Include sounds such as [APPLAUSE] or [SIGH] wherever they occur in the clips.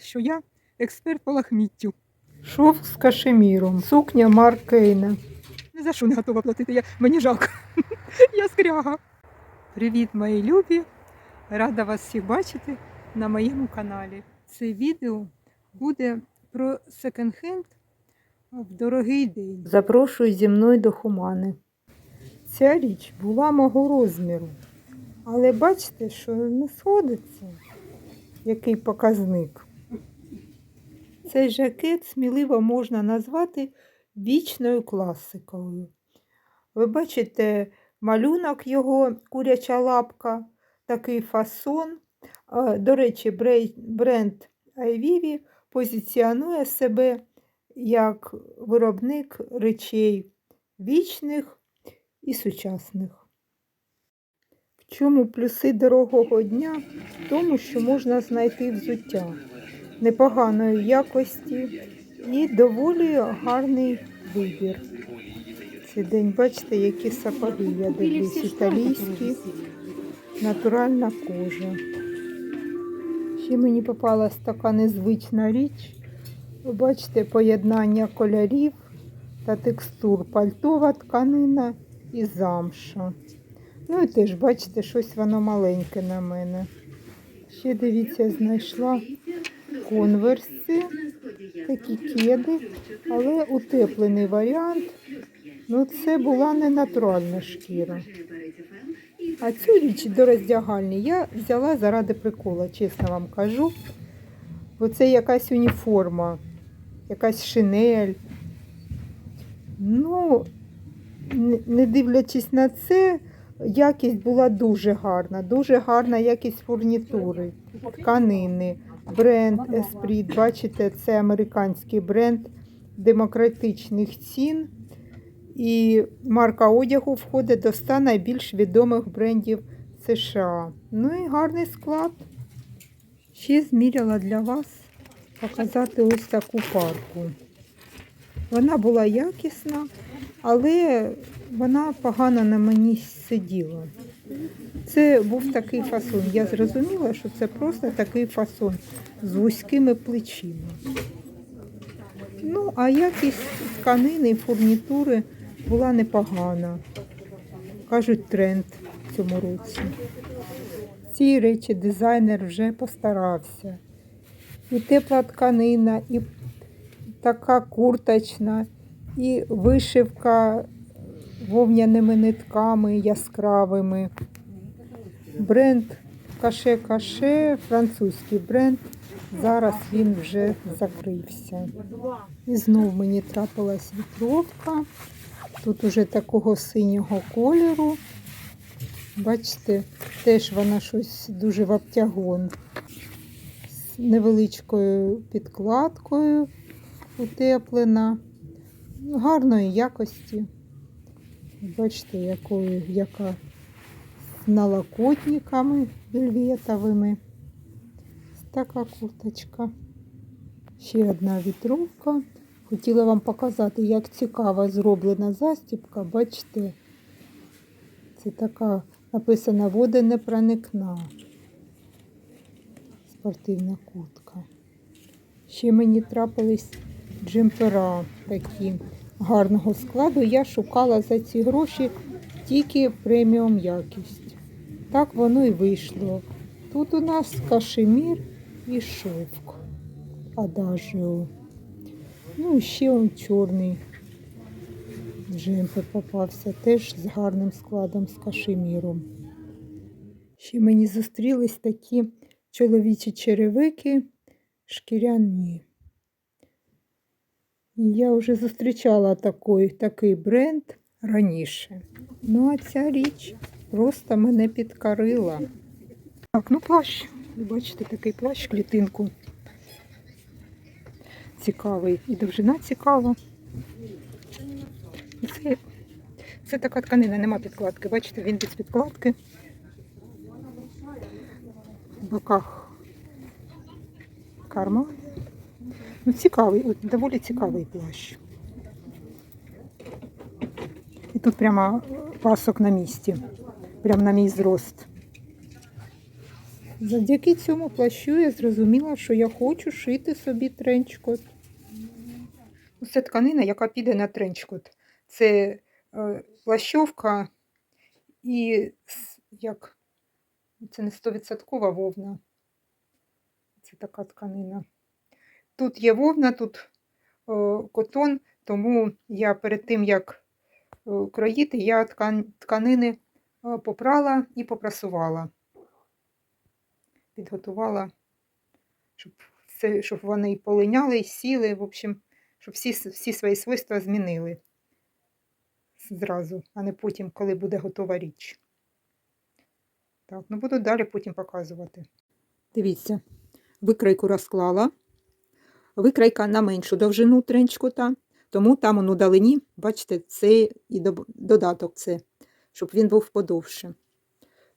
що я експерт по лахміттю. Шов з кашеміром, сукня Марк Кейна. Ні за що не готова платити, я, мені жалко. [LAUGHS] я скряга. Привіт, мої любі! Рада вас всіх бачити на моєму каналі. Це відео буде про секонд-хенд в дорогий день. Запрошую зі мною до Хумани. Ця річ була мого розміру. Але бачите, що не сходиться, який показник. Цей жакет сміливо можна назвати вічною класикою. Ви бачите малюнок його, куряча лапка, такий фасон. До речі, бренд Айвіві позиціонує себе як виробник речей вічних і сучасних. В чому плюси дорогого дня? В тому, що можна знайти взуття непоганої якості і доволі гарний вибір. Цей день, бачите, які сапоги, я дивлюсь, італійські, натуральна кожа. Ще мені попалась така незвична річ. Ви бачите, поєднання кольорів та текстур, пальтова тканина і замша. Ну і теж, бачите, щось воно маленьке на мене. Ще дивіться, знайшла конверси, такі кеди, але утеплений варіант. Ну, це була не натуральна шкіра. А цю річ до роздягальні я взяла заради прикола, чесно вам кажу. Бо це якась уніформа, якась шинель. Ну, не- дивлячись на це, якість була дуже гарна, дуже гарна якість фурнітури, тканини, бренд Esprit. Бачите, це американський бренд демократичних цін. І марка одягу входить до 100 найбільш відомих брендів США. Ну і гарний склад. Ще зміряла для вас показати ось таку парку. Вона була якісна, але вона погано на мені сиділа. Це був такий фасон. Я зрозуміла, що це просто такий фасон з вузькими плечима. Ну, а якість тканини і фурнітури була непогана. Кажуть, тренд в цьому році. Ці речі дизайнер вже постарався. І тепла тканина, і така курточна, і вишивка вовняними нитками яскравими. Бренд Каше-Каше, французький бренд. Зараз він вже закрився. І знов мені трапилась вітровка. Тут уже такого синього кольору. Бачите, теж вона щось дуже в обтягон. З невеличкою підкладкою утеплена. Гарної якості. Бачите, якою, яка з налокотниками вельветовими. Така курточка. Ще одна вітровка. Хотіла вам показати, як цікаво зроблена застібка. Бачите, це така написана вода не проникна. Спортивна куртка. Ще мені трапились джемпера такі гарного складу. Я шукала за ці гроші тільки преміум якість. Так воно і вийшло. Тут у нас кашемір і шовк. Адажіо. Ну, і ще он чорний джемпер попався, теж з гарним складом з кашеміром. Ще мені зустрілись такі чоловічі черевики шкіряні. Я вже зустрічала такий, такий бренд раніше. Ну, а ця річ просто мене підкорила. Так, ну плащ. Ви бачите, такий плащ, клітинку. Цікавий. І довжина цікава. Це, це така тканина, нема підкладки. Бачите, він без підкладки. В боках карма. Ну, цікавий, от, доволі цікавий плащ. І тут прямо пасок на місці. Прямо на мій зрост. Завдяки цьому плащу я зрозуміла, що я хочу шити собі тренчкот. Це тканина, яка піде на тренчкот. Це е, плащовка і як це не 100% вовна. Це така тканина. Тут є вовна, тут о, котон, тому я перед тим, як е, кроїти, я ткан, тканини е, попрала і попрасувала. Підготувала, щоб, це, щоб вони полиняли, сіли, в общем, щоб всі, всі свої свойства змінили зразу, а не потім, коли буде готова річ. Так, ну буду далі потім показувати. Дивіться, викройку розклала. Викройка на меншу довжину тренчкота, тому там у далині, бачите, це і додаток це, щоб він був подовше.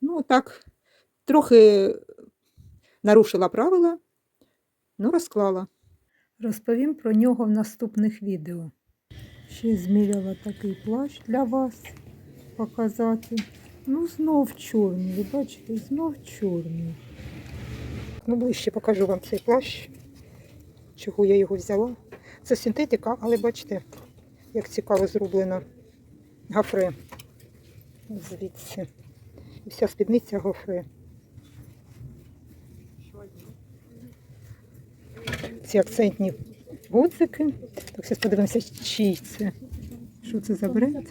Ну, так, трохи нарушила правила, ну, розклала. Розповім про нього в наступних відео. Ще зміряла такий плащ для вас показати. Ну, знов чорний, ви бачите, знов чорний. Ну, ближче покажу вам цей плащ, чого я його взяла. Це синтетика, але бачите, як цікаво зроблено гафре. Звідси. І вся спідниця гофре. Ці акцентні гудзики. Так, зараз подивимося, чий це. Що це за бренд?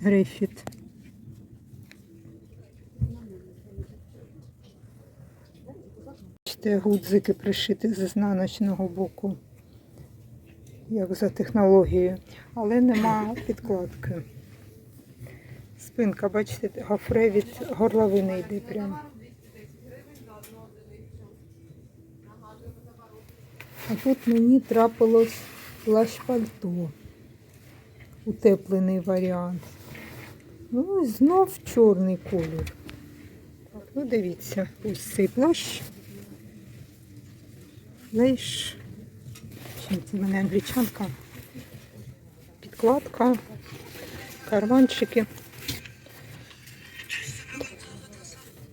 Грейфіт. Бачите, гудзики пришиті з ізнаночного боку, як за технологією, але нема підкладки. Спинка, бачите, гофре від горловини йде прямо. А тут мені трапилось плащ пальто. Утеплений варіант. Ну і знов чорний колір. Ну дивіться, ось цей плащ. Чим це мене англічанка. Підкладка, карманчики.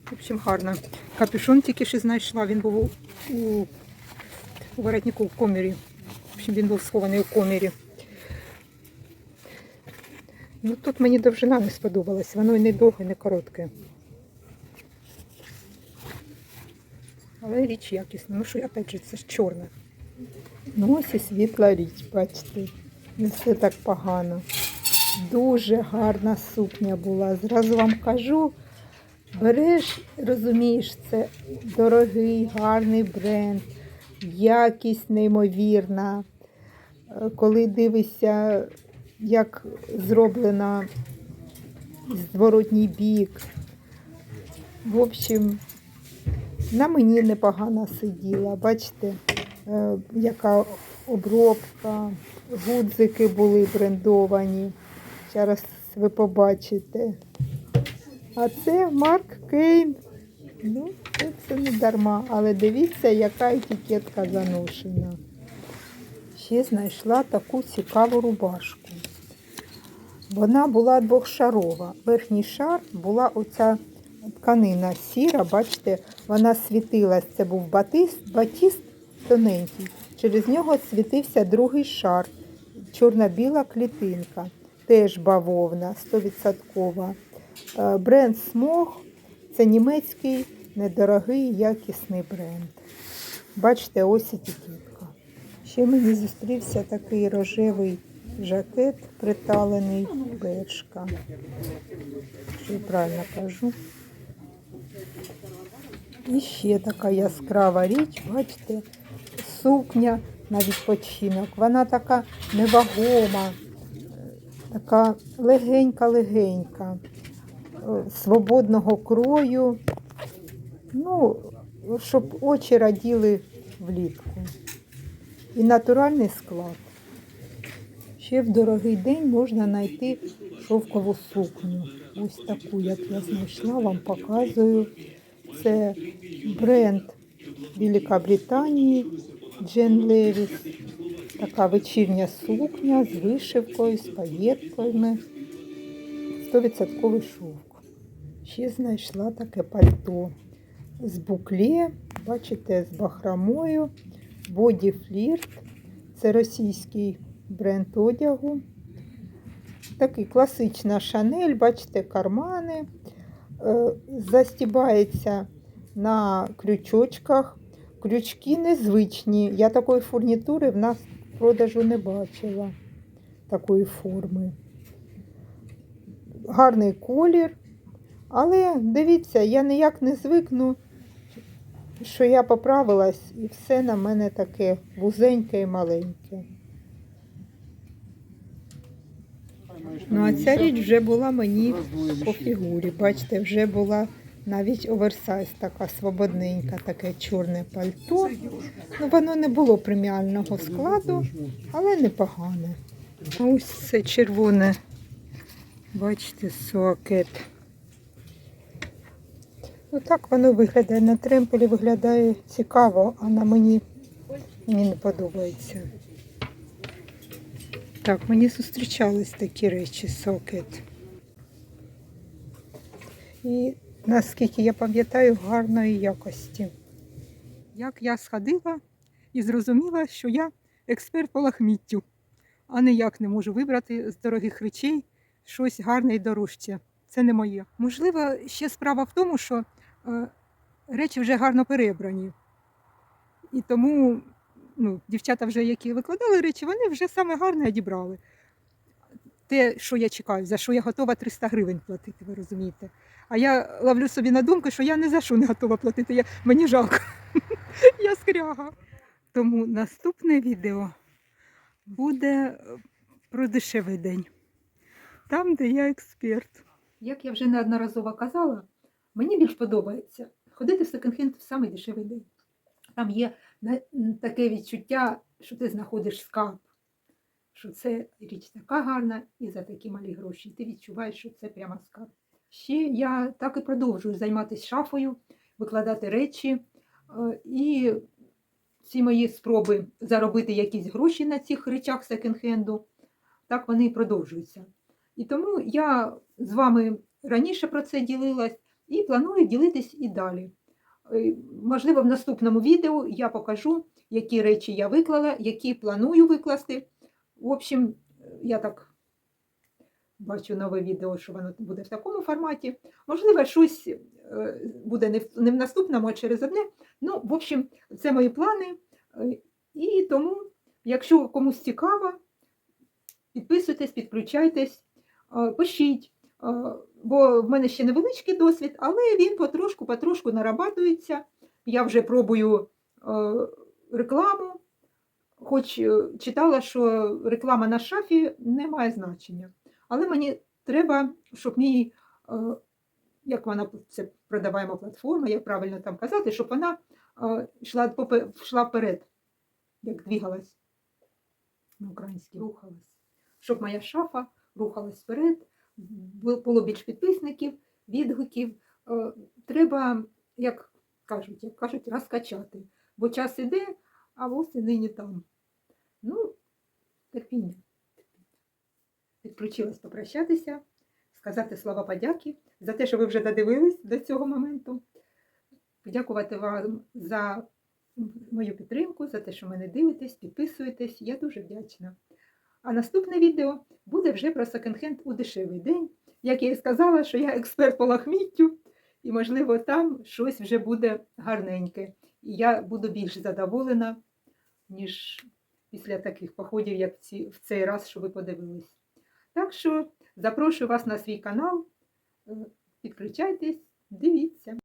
В общем, гарно. Капюшон тільки що знайшла, він був у, у воротнику в комірі. В общем, він був схований у комірі. Ну тут мені довжина не сподобалась, воно і не довге, не коротке. Але річ якісна. Ну що, опять же, це ж чорна. Ну ось і світла річ, бачите. Не все так погано. Дуже гарна сукня була. Зразу вам кажу, береш, розумієш, це дорогий, гарний бренд, якість неймовірна. Коли дивишся, як зроблена зворотній бік. В общем, на мені непогано сиділа. Бачите, е, яка обробка, гудзики були брендовані. Зараз ви побачите. А це Марк Кейн. Ну, це, це не дарма, але дивіться, яка етикетка заношена. Ще знайшла таку цікаву рубашку. Вона була двохшарова. Верхній шар була оця тканина сіра, бачите, вона світилась. Це був батист, батіст тоненький. Через нього світився другий шар, чорно-біла клітинка, теж бавовна, 100%. Е, Бренд Смог це німецький недорогий якісний бренд. Бачите, ось етикетка. Ще мені зустрівся такий рожевий жакет, приталений бершка. Що я правильно кажу. І ще така яскрава річ, бачите, сукня на відпочинок. Вона така невагома, така легенька-легенька, е, свободного крою. Ну, щоб очі раділи влітку. І натуральний склад. Ще в дорогий день можна знайти шовкову сукню. Ось таку, як я знайшла, вам показую. Це бренд Великобританії Джен Левіс. Така вечірня сукня з вишивкою, з паєтками. 100% шовк. Ще знайшла таке пальто. з букле, бачите, з бахромою, боді флірт. Це російський бренд одягу. Такий класична шанель, бачите, кармани. Е, Застібається на крючочках. Крючки незвичні. Я такої фурнітури в нас в продажу не бачила. Такої форми. Гарний колір. Але дивіться, я ніяк не звикну, що я поправилась, і все на мене таке вузеньке і маленьке. Ну, а ця річ вже була мені по фігурі. Бачите, вже була навіть оверсайз така свободненька, таке чорне пальто. Ну, воно не було преміального складу, але непогане. Ось це червоне, бачите, суакет. Ну так воно виглядає. На тремполі виглядає цікаво, а на мені, мені не подобається. Так, мені зустрічались такі речі, сокет. І наскільки я пам'ятаю, гарної якості. Як я сходила і зрозуміла, що я експерт по лахміттю, а ніяк не можу вибрати з дорогих речей щось гарне і дорожче. Це не моє. Можливо, ще справа в тому, що е, речі вже гарно перебрані. І тому ну, дівчата, вже, які викладали речі, вони вже саме гарне одібрали. Те, що я чекаю, за що я готова 300 гривень платити, ви розумієте. А я ловлю собі на думку, що я ні за що не готова платити. Я, мені жалко. [LAUGHS] я скряга. Тому наступне відео буде е, про дешевий день. Там, де я експерт. Як я вже неодноразово казала, мені більш подобається ходити в секонд-хенд в самий дешевий день. Там є таке відчуття, що ти знаходиш скарб, що це річ така гарна і за такі малі гроші. Ти відчуваєш, що це прямо скарб. Ще я так і продовжую займатися шафою, викладати речі. е, І ці мої спроби заробити якісь гроші на цих речах секонд-хенду, так вони і продовжуються. І тому я з вами раніше про це ділилась і планую ділитись і далі. Е, Можливо, в наступному відео я покажу, які речі я виклала, які планую викласти. В общем, я так бачу нове відео, що воно буде в такому форматі. Можливо, щось е, буде не в, не в наступному, а через одне. Ну, в общем, це мої плани. Е, І тому, якщо комусь цікаво, підписуйтесь, підключайтесь, пишіть. Бо в мене ще невеличкий досвід, але він потрошку-потрошку нарабатується. Я вже пробую е, рекламу, хоч е, читала, що реклама на шафі не має значення. Але мені треба, щоб мій, е, як вона це продаваємо платформа, як правильно там казати, щоб вона йшла, йшла вперед, як двигалась на українській, рухалась. Щоб моя шафа рухалась вперед, було більш підписників, відгуків. Е, Треба, як кажуть, як кажуть, розкачати. Бо час іде, а ось і нині там. Ну, терпіння. Підключилась попрощатися, сказати слова подяки за те, що ви вже додивились до цього моменту. Подякувати вам за мою підтримку, за те, що мене дивитесь, підписуєтесь. Я дуже вдячна. А наступне відео буде вже про секонд-хенд у дешевий день. Як я і сказала, що я експерт по лахміттю, і, можливо, там щось вже буде гарненьке. І я буду більш задоволена, ніж після таких походів, як в цей раз, що ви подивились. Так що запрошую вас на свій канал. Е, Підключайтесь, дивіться.